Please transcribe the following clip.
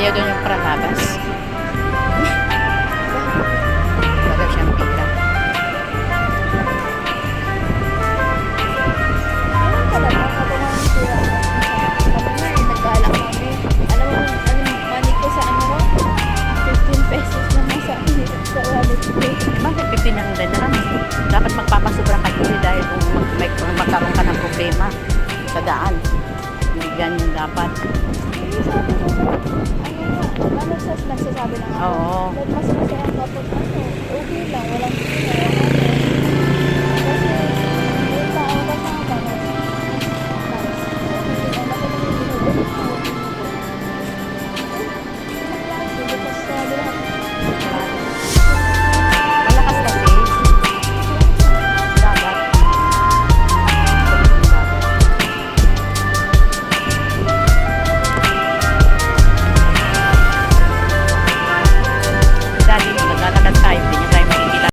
ayaw doon yung pralabas. Baga siyang pita. Bakit pipinangda na lang? Dapat magpapasubrang ka kasi dahil kung mag may, magkaroon ka ng problema sa daan. Hindi ganyan dapat. Ay, sabi ko, ano sa nagsasabi na nga, Oo. mas masaya kapag ano, okay lang, walang sino,